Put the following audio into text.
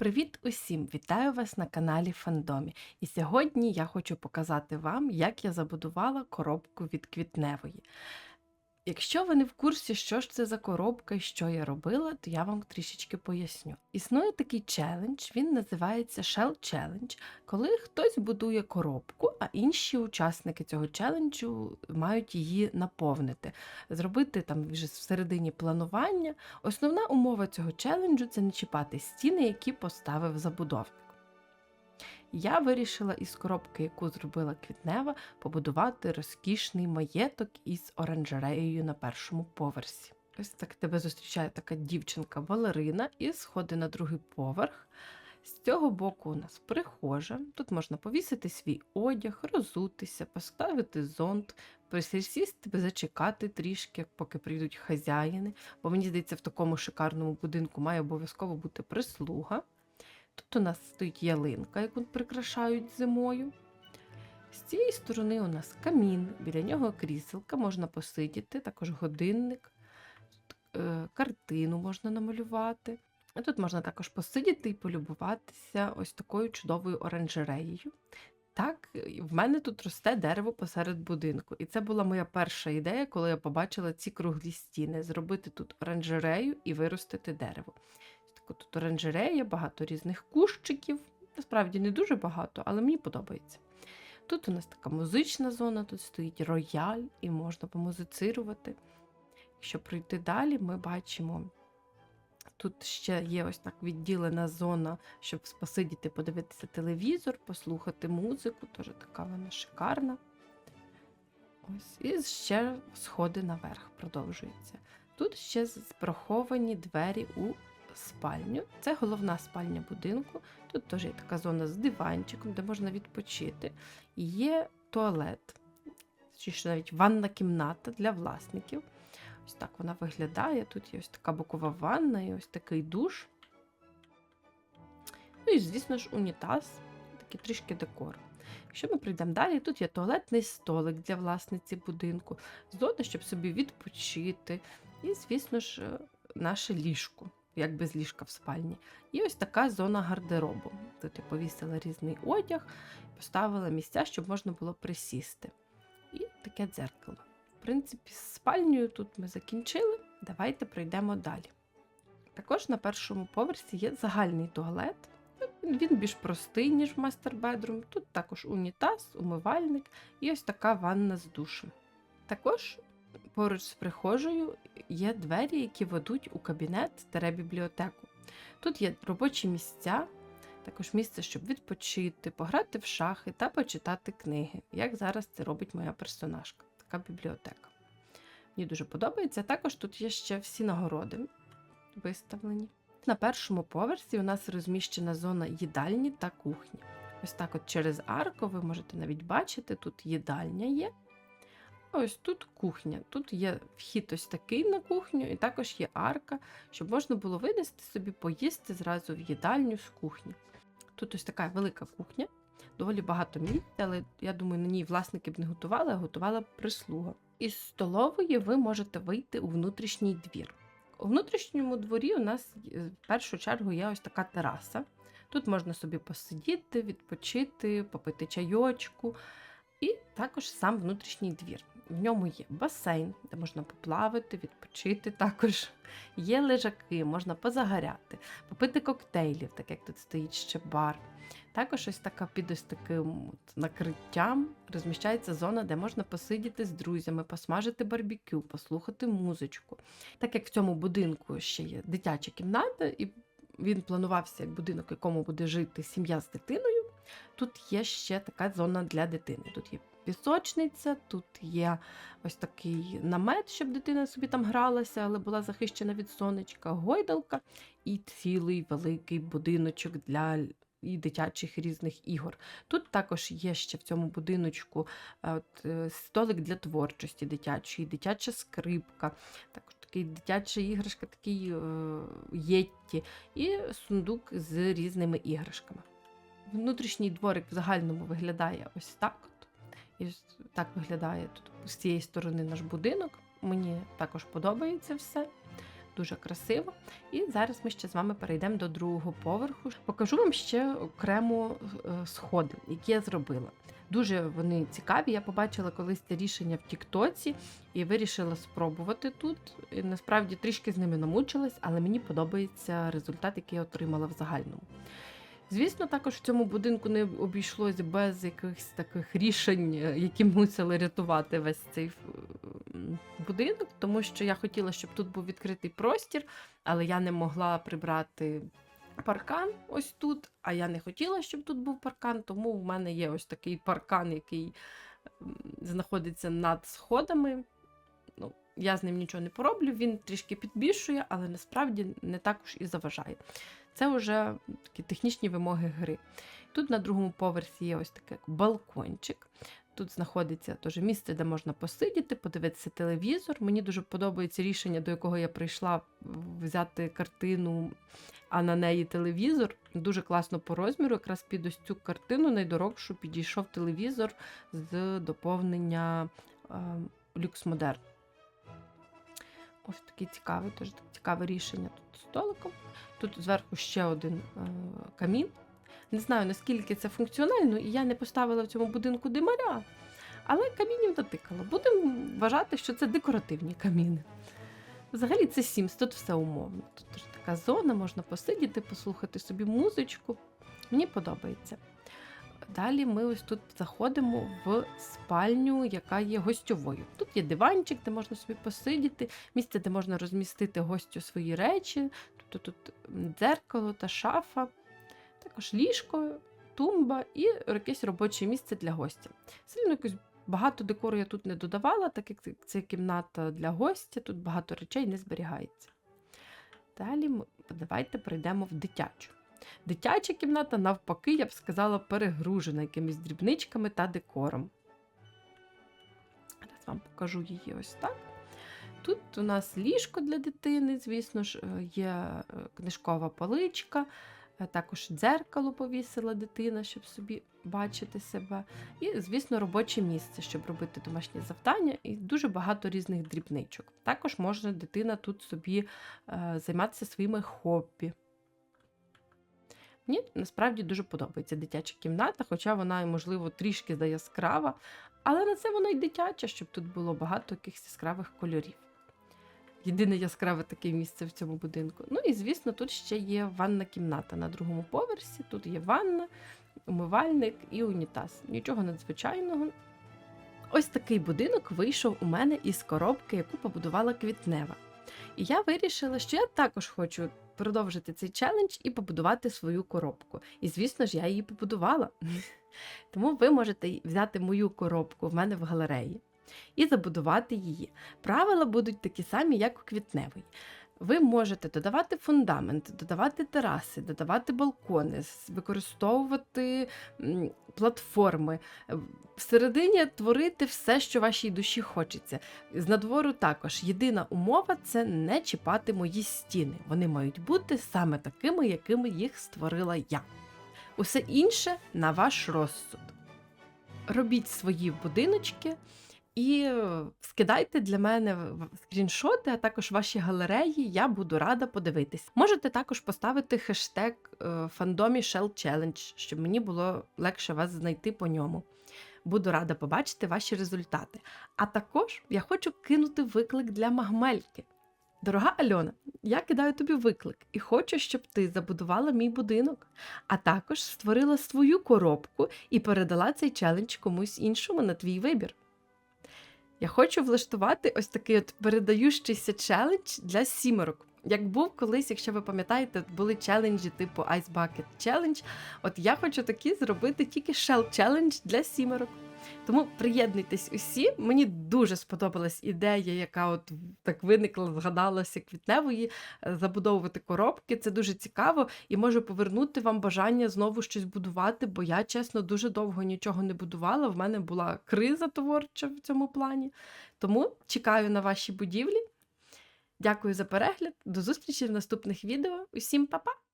Привіт усім! Вітаю вас на каналі Фандомі. І сьогодні я хочу показати вам, як я забудувала коробку від квітневої. Якщо ви не в курсі, що ж це за коробка і що я робила, то я вам трішечки поясню. Існує такий челендж, він називається Shell Challenge, коли хтось будує коробку, а інші учасники цього челенджу мають її наповнити, зробити там вже всередині планування. Основна умова цього челенджу це не чіпати стіни, які поставив забудовник. Я вирішила із коробки, яку зробила квітнева, побудувати розкішний маєток із оранжереєю на першому поверсі. Ось так тебе зустрічає така дівчинка-балерина і сходи на другий поверх. З цього боку у нас прихожа. Тут можна повісити свій одяг, розутися, поставити зонт, присісти, зачекати трішки, поки прийдуть хазяїни. Бо мені здається, в такому шикарному будинку має обов'язково бути прислуга. Тут у нас стоїть ялинка, яку прикрашають зимою. З цієї сторони у нас камін, біля нього кріселка, можна посидіти, також годинник, е, картину можна намалювати. А тут можна також посидіти і полюбуватися ось такою чудовою оранжереєю. Так, в мене тут росте дерево посеред будинку. І це була моя перша ідея, коли я побачила ці круглі стіни: зробити тут оранжерею і виростити дерево. Така тут оранжерея, багато різних кущиків. Насправді не дуже багато, але мені подобається. Тут у нас така музична зона, тут стоїть рояль і можна помузицирувати. Якщо пройти далі, ми бачимо. Тут ще є ось так відділена зона, щоб посидіти, подивитися телевізор, послухати музику, теж така вона шикарна. Ось, І ще сходи наверх продовжуються. Тут ще проховані двері у спальню. Це головна спальня будинку. Тут теж є така зона з диванчиком, де можна відпочити. Є туалет, чи ще навіть ванна кімната для власників. Ось так вона виглядає. Тут є ось така бокова ванна і ось такий душ. Ну і, звісно ж, унітаз, такий трішки декор. Якщо ми прийдемо далі, тут є туалетний столик для власниці будинку, зона, щоб собі відпочити. І, звісно ж, наше ліжко як без ліжка в спальні. І ось така зона гардеробу. Тут я повісила різний одяг, поставила місця, щоб можна було присісти. І таке дзеркало. В принципі, з спальнею тут ми закінчили. Давайте пройдемо далі. Також на першому поверсі є загальний туалет. Він більш простий, ніж в мастер-бедрум. Тут також унітаз, умивальник і ось така ванна з душем. Також Поруч з прихожою є двері, які ведуть у кабінет та бібліотеку. Тут є робочі місця, також місце, щоб відпочити, пограти в шахи та почитати книги, як зараз це робить моя персонажка, така бібліотека. Мені дуже подобається. Також тут є ще всі нагороди виставлені. На першому поверсі у нас розміщена зона їдальні та кухні. Ось так, от через арку, ви можете навіть бачити, тут їдальня є. Ось тут кухня. Тут є вхід ось такий на кухню, і також є арка, щоб можна було винести собі, поїсти зразу в їдальню з кухні. Тут ось така велика кухня, доволі багато місця, але я думаю, на ній власники б не готували, а готувала б прислуга. Із столової ви можете вийти у внутрішній двір. У внутрішньому дворі у нас е, в першу чергу є ось така тераса. Тут можна собі посидіти, відпочити, попити чайочку. І також сам внутрішній двір. В ньому є басейн, де можна поплавати, відпочити. Також є лежаки, можна позагоряти, попити коктейлів, так як тут стоїть ще бар. Також ось така під ось таким от накриттям розміщається зона, де можна посидіти з друзями, посмажити барбекю, послухати музичку. Так як в цьому будинку ще є дитяча кімната, і він планувався як будинок, в якому буде жити сім'я з дитиною. Тут є ще така зона для дитини. Тут є пісочниця, тут є ось такий намет, щоб дитина собі там гралася, але була захищена від сонечка, гойдалка і цілий великий будиночок для і дитячих різних ігор. Тут також є ще в цьому будиночку е, от, е, столик для творчості дитячої, дитяча скрипка, також такий дитяча іграшка, такий е, єтті, і сундук з різними іграшками. Внутрішній дворик в загальному виглядає ось так. І так виглядає тут з цієї сторони наш будинок. Мені також подобається все. дуже красиво. І зараз ми ще з вами перейдемо до другого поверху. Покажу вам ще окремо е, сходи, які я зробила. Дуже вони цікаві. Я побачила колись це рішення в Тіктоці і вирішила спробувати тут. І насправді трішки з ними намучилась, але мені подобається результат, який я отримала в загальному. Звісно, також в цьому будинку не обійшлось без якихось таких рішень, е, які мусили рятувати весь цей будинок, тому що я хотіла, щоб тут був відкритий простір, але я не могла прибрати паркан ось тут. А я не хотіла, щоб тут був паркан, тому в мене є ось такий паркан, який знаходиться над сходами. Ну, я з ним нічого не пороблю, він трішки підбільшує, але насправді не також і заважає. Це вже такі технічні вимоги гри. Тут на другому поверсі є ось такий балкончик. Тут знаходиться теж місце, де можна посидіти, подивитися телевізор. Мені дуже подобається рішення, до якого я прийшла взяти картину, а на неї телевізор. Дуже класно по розміру. Якраз під ось цю картину найдорогшу підійшов телевізор з доповнення е, Ось такий цікавий, теж цікаве рішення тут столиком. Тут зверху ще один е, камін. Не знаю, наскільки це функціонально, і я не поставила в цьому будинку димаря, але камінів натикала. Будемо вважати, що це декоративні каміни. Взагалі це Sims, тут все умовно. Тут така зона, можна посидіти, послухати собі музичку. Мені подобається. Далі ми ось тут заходимо в спальню, яка є гостьовою. Тут є диванчик, де можна собі посидіти, місце, де можна розмістити гостю свої речі. Тобто тут дзеркало та шафа, також ліжко, тумба і якесь робоче місце для гостя. Сильно якось багато декору я тут не додавала, так як це кімната для гостя, тут багато речей не зберігається. Далі давайте прийдемо в дитячу. Дитяча кімната, навпаки, я б сказала, перегружена якимись дрібничками та декором. Зараз вам покажу її ось так. Тут у нас ліжко для дитини, звісно ж, е, є е, книжкова поличка, е, також дзеркало повісила дитина, щоб собі бачити себе. І, звісно, робоче місце, щоб робити домашні завдання, і дуже багато різних дрібничок. Також може дитина тут собі займатися своїми хобі. Мені насправді дуже подобається дитяча кімната, хоча вона, можливо, трішки яскрава, але на це вона й дитяча, щоб тут було багато якихось яскравих кольорів. Єдине яскраве таке місце в цьому будинку. Ну і, звісно, тут ще є ванна кімната на другому поверсі. Тут є ванна, умивальник і унітаз. Нічого надзвичайного. Ось такий будинок вийшов у мене із коробки, яку побудувала квітнева. І я вирішила, що я також хочу продовжити цей челендж і побудувати свою коробку. І, звісно ж, я її побудувала. Тому ви можете взяти мою коробку в мене в галереї і забудувати її. Правила будуть такі самі, як у квітневій. Ви можете додавати фундамент, додавати тераси, додавати балкони, використовувати платформи. Е, всередині творити все, що вашій душі хочеться. З надвору також єдина умова це не чіпати мої стіни. Вони мають бути саме такими, якими їх створила я. Усе інше на ваш розсуд. Робіть свої будиночки. І скидайте для мене скріншоти, а також ваші галереї. Я буду рада подивитись. Можете також поставити хештег е, фандомі Shell Challenge, щоб мені було легше вас знайти по ньому. Буду рада побачити ваші результати. А також я хочу кинути виклик для Магмельки. Дорога Альона, я кидаю тобі виклик і хочу, щоб ти забудувала мій будинок, а також створила свою коробку і передала цей челендж комусь іншому на твій вибір. Я хочу влаштувати ось такий от передаючийся челендж для сімерок. Як був колись, якщо ви пам'ятаєте, були челенджі типу Ice Bucket Challenge. От я хочу такі зробити тільки Shell Challenge для сімерок. Тому приєднуйтесь усі. Мені дуже сподобалась ідея, яка от так виникла, згадалася квітневої, е, забудовувати коробки. Це дуже цікаво і можу повернути вам бажання знову щось будувати, бо я, чесно, дуже довго нічого не будувала. В мене була криза творча в цьому плані. Тому чекаю на ваші будівлі. Дякую за перегляд. До зустрічі в наступних відео. Усім па-па!